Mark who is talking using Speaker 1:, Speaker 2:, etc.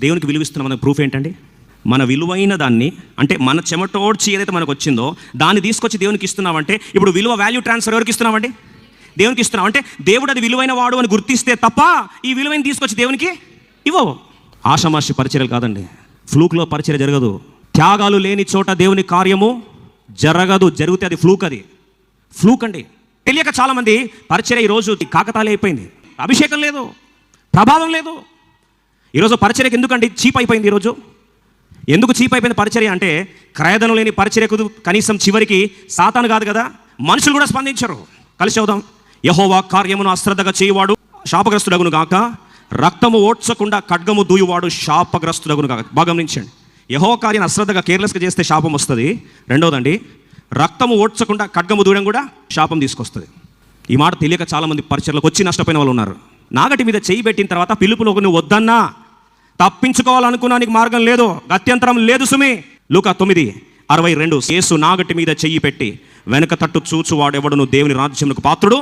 Speaker 1: దేవునికి విలువిస్తున్న మన ప్రూఫ్ ఏంటండి? మన విలువైన దాన్ని అంటే మన చెమటోడ్చి ఏదైతే మనకు వచ్చిందో దాన్ని తీసుకొచ్చి దేవునికి ఇస్తున్నామంటే ఇప్పుడు విలువ వాల్యూ ట్రాన్స్ఫర్ ఎవరికి ఇస్తున్నామండి? దేవునికి ఇస్తున్నాం. అంటే దేవుడు అది విలువైన వాడు అని గుర్తిస్తే తప్ప ఈ విలువైన తీసుకొచ్చి దేవునికి ఇవ్వవు. ఆషమాషి పరిచర్యలు కాదండి. ఫ్లూక్లో పరిచర్య జరగదు. త్యాగాలు లేని చోట దేవుని కార్యము జరగదు. జరిగితే అది ఫ్లూక్ అది. ఫ్లూక్ అండి. తెలియక చాలామంది పరిచర్య ఈరోజు కాకతాళి అయిపోయింది అభిషేకం లేదు. ప్రభావం లేదు. ఈరోజు పరిచర్యకు ఎందుకండి చీప్ అయిపోయింది ఈరోజు? ఎందుకు చీప్ అయిపోయింది పరిచర్య అంటే క్రయధనం లేని పరిచర్యకు కనీసం చివరికి సాతాను కాదు కదా? మనుషులు కూడా స్పందించరు. కలిసి చదుదాం యహోవా కార్యమును అశ్రద్ధగా చేయువాడు శాపగ్రస్తుడగును గాక. రక్తము ఓడ్చకుండా ఖడ్గము దూయువాడు శాపగ్రస్తుడగును గాక. బాగా గమనించండి. యహో కార్యం అశ్రద్ధగా కేర్లెస్గా చేస్తే శాపం వస్తుంది. రెండోదండి రక్తము ఓడ్చకుండా ఖడ్గము దూయడం కూడా శాపం తీసుకొస్తుంది. ఈ మాట తెలియక చాలామంది పరిచయలకు వచ్చి నష్టపోయిన వాళ్ళు ఉన్నారు. నాగటి మీద చేయి పెట్టిన తర్వాత పిలుపులో నువ్వు వద్దన్నా. తప్పించుకోవాలనుకున్నా నీకు మార్గం లేదు గత్యంతరం లేదు సుమి. లూకా తొమ్మిది అరవై రెండు యేసు నాగటి మీద చెయ్యి పెట్టి వెనక తట్టు చూచువాడెవడును దేవుని రాజ్యములకు పాత్రుడు?